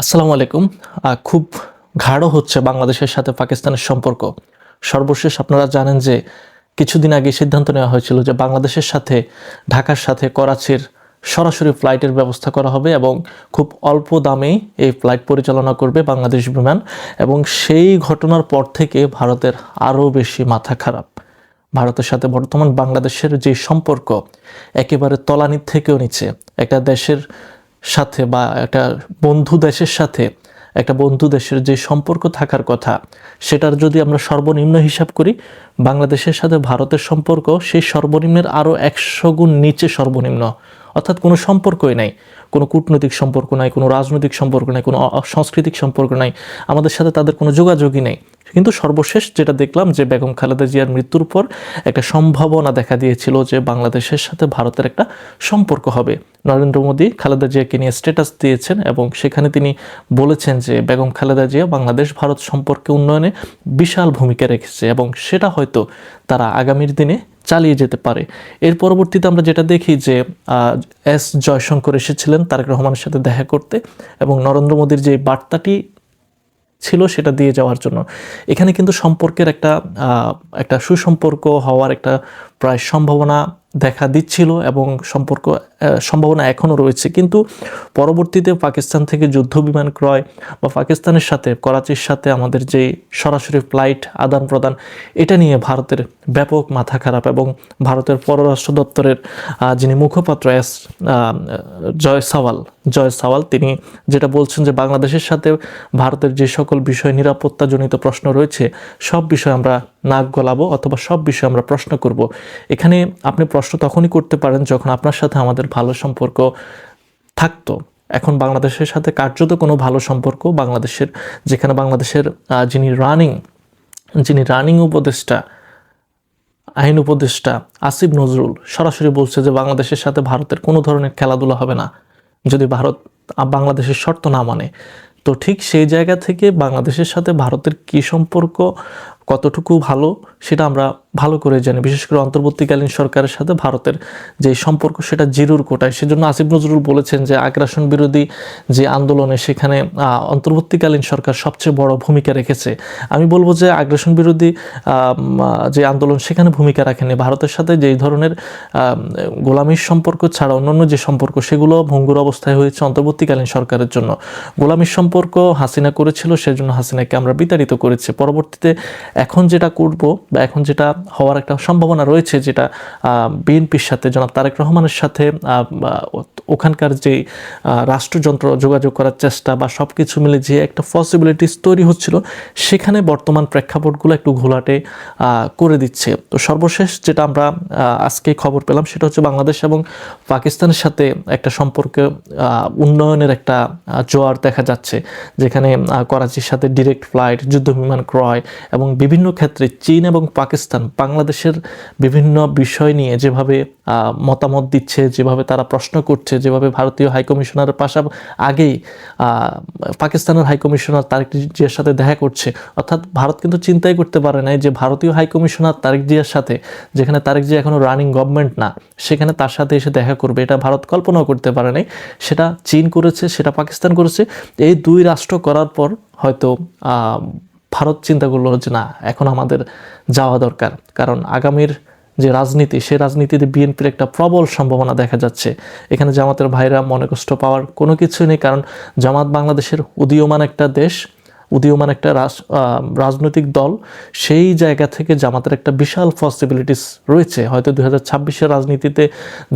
আসসালামু আলাইকুম। খুব গাঢ় হচ্ছে বাংলাদেশের সাথে পাকিস্তানের সম্পর্ক। সর্বশেষ আপনারা জানেন যে কিছুদিন আগে সিদ্ধান্ত নেওয়া হয়েছিল যে বাংলাদেশের সাথে, ঢাকার সাথে করাচির সরাসরি ফ্লাইটের ব্যবস্থা করা হবে এবং খুব অল্প দামেই এই ফ্লাইট পরিচালনা করবে বাংলাদেশ বিমান এবং সেই ঘটনার পর থেকে ভারতের আরও বেশি মাথা খারাপ। ভারতের সাথে বর্তমান বাংলাদেশের যে সম্পর্ক, একেবারে তলানির থেকেও নিচে। একটা দেশের সাথে বা একটা বন্ধু দেশের সাথে, একটা বন্ধু দেশের যে সম্পর্ক থাকার কথা, সেটার যদি আমরা সর্বনিম্ন হিসাব করি, বাংলাদেশের সাথে ভারতের সম্পর্ক সেই সর্বনিম্নের আরও একশো গুণ নিচে সর্বনিম্ন। অর্থাৎ কোনো সম্পর্কই নাই। কোনো কূটনৈতিক সম্পর্ক নাই, কোনো রাজনৈতিক সম্পর্ক নাই, কোনো সাংস্কৃতিক সম্পর্ক নাই। আমাদের সাথে তাদের কোনো যোগাযোগই নেই। কিন্তু সর্বশেষ যেটা দেখলাম যে বেগম খালেদা জিয়ার মৃত্যুর পর একটা সম্ভাবনা দেখা দিয়েছিল যে বাংলাদেশের সাথে ভারতের একটা সম্পর্ক হবে। নরেন্দ্র মোদী খালেদা জিয়াকে নিয়ে স্ট্যাটাস দিয়েছেন এবং সেখানে তিনি বলেছেন যে বেগম খালেদা জিয়া বাংলাদেশ ভারত সম্পর্কে উন্নয়নে বিশাল ভূমিকা রেখেছে এবং সেটা হয়তো তারা আগামীর দিনে চালিয়ে যেতে পারে। এর পরবর্তীতে আমরা যেটা দেখি যে এস জয়শঙ্কর এসেছিলেন তারেক রহমানের সাথে দেখা করতে এবং নরেন্দ্র মোদীর যে বার্তাটি ছিল সেটা দিয়ে যাওয়ার জন্য। এখানে কিন্তু সম্পর্কের একটা একটা সুসম্পর্ক হওয়ার একটা প্রায় সম্ভাবনা দেখা দিচ্ছিল এবং সম্পর্ক সম্ভাবনা এখনও রয়েছে। কিন্তু পরবর্তীতে পাকিস্তান থেকে যুদ্ধ বিমান ক্রয় বা পাকিস্তানের সাথে, করাচির সাথে আমাদের যে সরাসরি ফ্লাইট, আদান প্রদান, এটা নিয়ে ভারতের ব্যাপক মাথা খারাপ এবং ভারতের পররাষ্ট্র দপ্তরের যিনি মুখপাত্র এস জয় সাওয়াল জয় সাওয়াল, তিনি যেটা বলছেন যে বাংলাদেশের সাথে ভারতের যে সকল বিষয় নিরাপত্তাজনিত প্রশ্ন রয়েছে, সব বিষয় আমরা নাক গলাবো অথবা সব বিষয়ে আমরা প্রশ্ন করব। এখানে আপনি প্রশ্ন তখনই করতে পারেন যখন আপনার সাথে আমাদের ভালো সম্পর্ক থাকতো। এখন বাংলাদেশের সাথে কার্যত কোনো ভালো সম্পর্ক বাংলাদেশের, যেখানে বাংলাদেশের যিনি রানিং যিনি রানিং উপদেষ্টা, আইন উপদেষ্টা আসিফ নজরুল সরাসরি বলছে যে বাংলাদেশের সাথে ভারতের কোনো ধরনের খেলাধুলা হবে না। যদি ভারত বাংলাদেশের শর্ত না মানে। তো ঠিক সেই জায়গা থেকে বাংলাদেশের সাথে ভারতের কী সম্পর্ক কতটুকু ভালো সেটা আমরা ভালো করে জানি। বিশেষ করে অন্তর্বর্তীকালীন সরকারের সাথে ভারতের যে সম্পর্ক সেটা জিরুর কোটায়। সেজন্য আসিফ নজরুল বলেছেন যে আগ্রাসন বিরোধী যে আন্দোলনে সেখানে অন্তর্বর্তীকালীন সরকার সবচেয়ে বড় ভূমিকা রেখেছে। আমি বলব যে আগ্রাসন বিরোধী যে আন্দোলন সেখানে ভূমিকা রাখেনি। ভারতের সাথে যেই ধরনের গোলামির সম্পর্ক ছাড়া অন্যান্য যে সম্পর্ক সেগুলো ভঙ্গুর অবস্থায় হয়েছে অন্তর্বর্তীকালীন সরকারের জন্য। গোলামির সম্পর্ক হাসিনা করেছিল, সেজন্য হাসিনাকে আমরা বিতাড়িত করেছি। পরবর্তীতে এখন যেটা করব বা এখন যেটা হওয়ার একটা সম্ভাবনা রয়েছে যেটা বিএনপির সাথে জনাব তারেক রহমানের সাথে ওখানকার যে রাষ্ট্রযন্ত্র যোগাযোগ করার চেষ্টা বা সব কিছু মিলে যে একটা পসিবিলিটিস তৈরি হচ্ছিল, সেখানে বর্তমান প্রেক্ষাপটগুলো একটু ঘোলাটে করে দিচ্ছে। তো সর্বশেষ যেটা আমরা আজকে খবর পেলাম সেটা হচ্ছে বাংলাদেশ এবং পাকিস্তানের সাথে একটা সম্পর্কে উন্নয়নের একটা জোয়ার দেখা যাচ্ছে। যেখানে করাচির সাথে ডিরেক্ট ফ্লাইট যুদ্ধ বিমান ক্রয় এবং বিভিন্ন ক্ষেত্রে চীন এবং পাকিস্তান বাংলাদেশের বিভিন্ন বিষয় নিয়ে যেভাবে মতামত দিচ্ছে, যেভাবে তারা প্রশ্ন করছে, যেভাবে ভারতীয় হাইকমিশনারের পাশা, আগেই পাকিস্তানের হাইকমিশনার তারেক জিয়ার সাথে দেখা করছে। অর্থাৎ ভারত কিন্তু চিন্তাই করতে পারে নাই যে ভারতীয় হাইকমিশনার তারেক জিয়ার সাথে, যেখানে তারেক জিয়া এখনও রানিং গভর্নমেন্ট না, সেখানে তার সাথে এসে দেখা করবে। এটা ভারত কল্পনাও করতে পারে নাই। সেটা চীন করেছে, সেটা পাকিস্তান করেছে। এই দুই রাষ্ট্র করার পর হয়তো ভারত চিন্তা করল যে না, এখন আমাদের যাওয়া দরকার। কারণ আগামীর যে রাজনীতি সে রাজনীতিতে বিএনপির একটা প্রবল সম্ভাবনা দেখা যাচ্ছে। এখানে জামাতের ভাইরা মনে কষ্ট পাওয়ার কোনো কিছুই নেই, কারণ জামাত বাংলাদেশের উদীয়মান একটা দেশ। উদীয়মান একটা রাজনৈতিক দল, সেই জায়গা থেকে জামাতের একটা বিশাল পসিবিলিটিস রয়েছে। হয়তো দু হাজার ছাব্বিশের রাজনীতিতে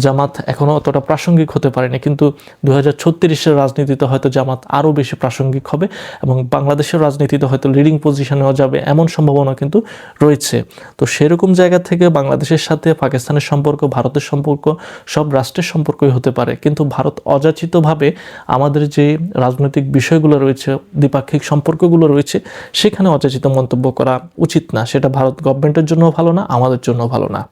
জামাত এখনও অতটা প্রাসঙ্গিক হতে পারেনি, কিন্তু দু হাজার ছত্রিশের রাজনীতিতে হয়তো জামাত আরও বেশি প্রাসঙ্গিক হবে এবং বাংলাদেশের রাজনীতিতে হয়তো লিডিং পজিশনেও যাবে এমন সম্ভাবনা কিন্তু রয়েছে। তো সেরকম জায়গা থেকে বাংলাদেশের সাথে পাকিস্তানের সম্পর্ক, ভারতের সম্পর্ক, সব রাষ্ট্রের সম্পর্কই হতে পারে। কিন্তু ভারত অযাচিতভাবে আমাদের যে রাজনৈতিক বিষয়গুলো রয়েছে, দ্বিপাক্ষিক সম্পর্কগুলো রয়েছে, সেখানে অযাচিত মন্তব্য করা উচিত না। সেটা ভারত গভর্নমেন্টের জন্য ভালো না, আমাদের জন্য ভালো না।